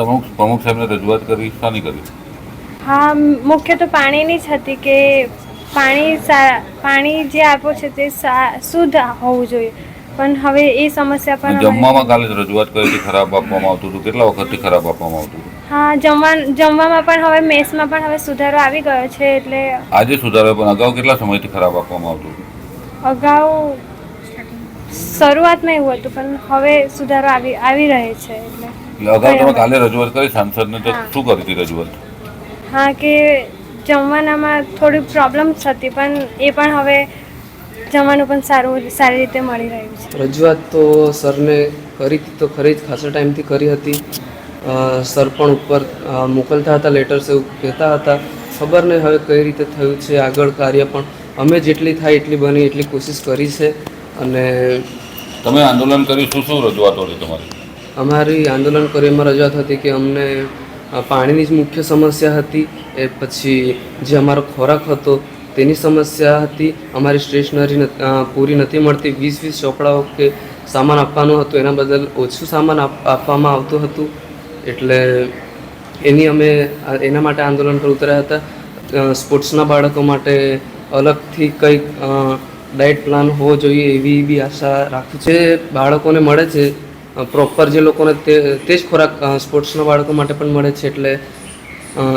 પ્રમુખ પ્રમુખ સાહેબને રજૂઆત કરી શાની કરી હા મુખ્ય તો પાણીની જ હતી કે પાણી પાણી જે આપ્યો છે તે શુદ્ધ હોવું જોઈએ. પણ હવે એ સમસ્યા પણ જમવામાં કાલે રજૂઆત કરી હતી ખરાબ આપવામાં આવતું હતું. કેટલા વખતથી ખરાબ આપવામાં આવતું હતું? હા જમવા જમવામાં પણ હવે મેસમાં પણ હવે સુધારો આવી ગયો છે એટલે આજે સુધારો પણ અગાઉ કેટલા સમયથી ખરાબ આપવામાં આવતું હતું? અગાઉ શરૂઆતમાં એવું હતું પણ હવે સુધારો આવી આવી રહે છે એટલે એટલે અગાઉ તમે કાલે રજૂઆત કરી સાંસદને તો હા. શું કરી હતી રજૂઆત? હા કે જમવાનામાં થોડી પ્રોબ્લેમ્સ હતી પણ એ પણ હવે જમવાનું પણ સારું સારી રીતે મળી રહ્યું છે. રજૂઆત તો સરને કરી તો ખરી જ ખાસા ટાઈમથી કરી હતી. સર પણ ઉપર મોકલતા હતા લેટર્સ એવું કહેતા હતા. ખબર નહીં હવે કઈ રીતે થયું છે આગળ કાર્ય પણ. અમે જેટલી થાય એટલી બની એટલી કોશિશ કરી છે. અને તમે આંદોલન કર્યું શું શું રજૂઆતો હતી તમારી? અમારી આંદોલન કરીમાં રજૂઆત હતી કે અમને પાણીની જ મુખ્ય સમસ્યા હતી. એ પછી જે અમારો ખોરાક હતો તેની સમસ્યા હતી. અમારી સ્ટેશનરી પૂરી નથી મળતી. વીસ વીસ ચોપડાઓ કે સામાન આપવાનું હતું, એના બદલ ઓછું સામાન આપ- આપવામાં આવતું હતું. એટલે એની અમે એના માટે આંદોલન પર ઉતર્યા હતા. સ્પોર્ટ્સના બાળકો માટે અલગથી કંઈક ડાયટ પ્લાન હોવો જોઈએ એવી બી આશા રાખું છે. બાળકોને મળે છે પ્રોપર જે લોકોને તે તે જ ખોરાક સ્પોર્ટ્સના બાળકો માટે પણ મળે છે એટલે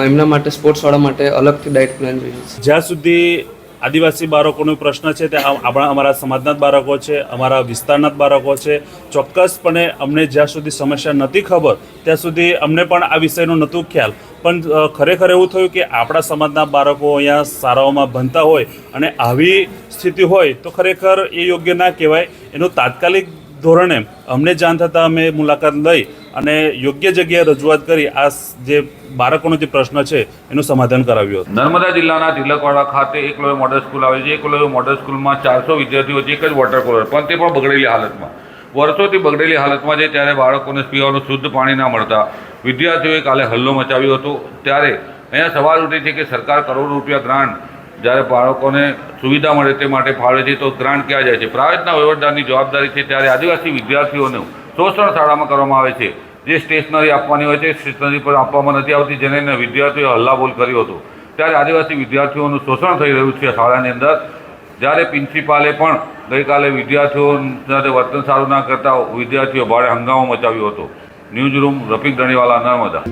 એમના માટે સ્પોર્ટ્સવાળા માટે અલગથી ડાયટ પ્લાન જોઈએ છે. જ્યાં સુધી આદિવાસી બાળકોનો પ્રશ્ન છે, તે આપણા, અમારા સમાજના જ બાળકો છે, અમારા વિસ્તારના જ બાળકો છે. ચોક્કસપણે અમને જ્યાં સુધી સમસ્યા નથી ખબર, ત્યાં સુધી અમને પણ આ વિષયનો નહોતું ખ્યાલ. પણ ખરેખર એવું થયું કે આપણા સમાજના બાળકો અહીંયા શાળાઓમાં ભણતા હોય અને આવી સ્થિતિ હોય, તો ખરેખર એ યોગ્ય ના કહેવાય. એનું તાત્કાલિક ધોરણે અમને જાણ થતાં અમે મુલાકાત લઈ અને યોગ્ય જગ્યાએ રજૂઆત કરી આ જે બાળકોનો જે પ્રશ્ન છે એનું સમાધાન કરાવ્યું હતું. નર્મદા જિલ્લાના તિલકવાડા ખાતે એકલવ્ય મોડલ સ્કૂલ આવે છે. એકલવ્ય મોડલ સ્કૂલમાં ચારસો વિદ્યાર્થીઓ છે, એક જ વોટર કુલર પણ તે પણ બગડેલી હાલતમાં. વર્ષોથી બગડેલી હાલતમાં છે, ત્યારે બાળકોને પીવાનું શુદ્ધ પાણી ના મળતા વિદ્યાર્થીઓએ કાલે હલ્લો મચાવ્યો હતો. ત્યારે અહીંયા સવાલ ઉઠે છે કે સરકાર કરોડો રૂપિયા ગ્રાન્ટ જ્યારે બાળકોને સુવિધા મળે તે માટે ફાળે છે તો ગ્રાન્ટ ક્યાં જાય છે? પ્રાઇવેટના વહીવટદારની જવાબદારી છે ત્યારે આદિવાસી વિદ્યાર્થીઓનું શોષણ શાળામાં કરવામાં આવે છે. જે સ્ટેશનરી આપવાની હોય છે સ્ટેશનરી પર આપવામાં નથી આવતી, જેને વિદ્યાર્થીઓએ હલ્લાબોલ કર્યો હતો. ત્યારે આદિવાસી વિદ્યાર્થીઓનું શોષણ થઈ રહ્યું છે શાળાની અંદર. જ્યારે પ્રિન્સિપાલે પણ ગઈકાલે વિદ્યાર્થીઓ સાથે વર્તન સારું ના કરતા વિદ્યાર્થીઓ ભારે હંગામો મચાવ્યો હતો. News room Rafiq Dhaniwala, Narmada.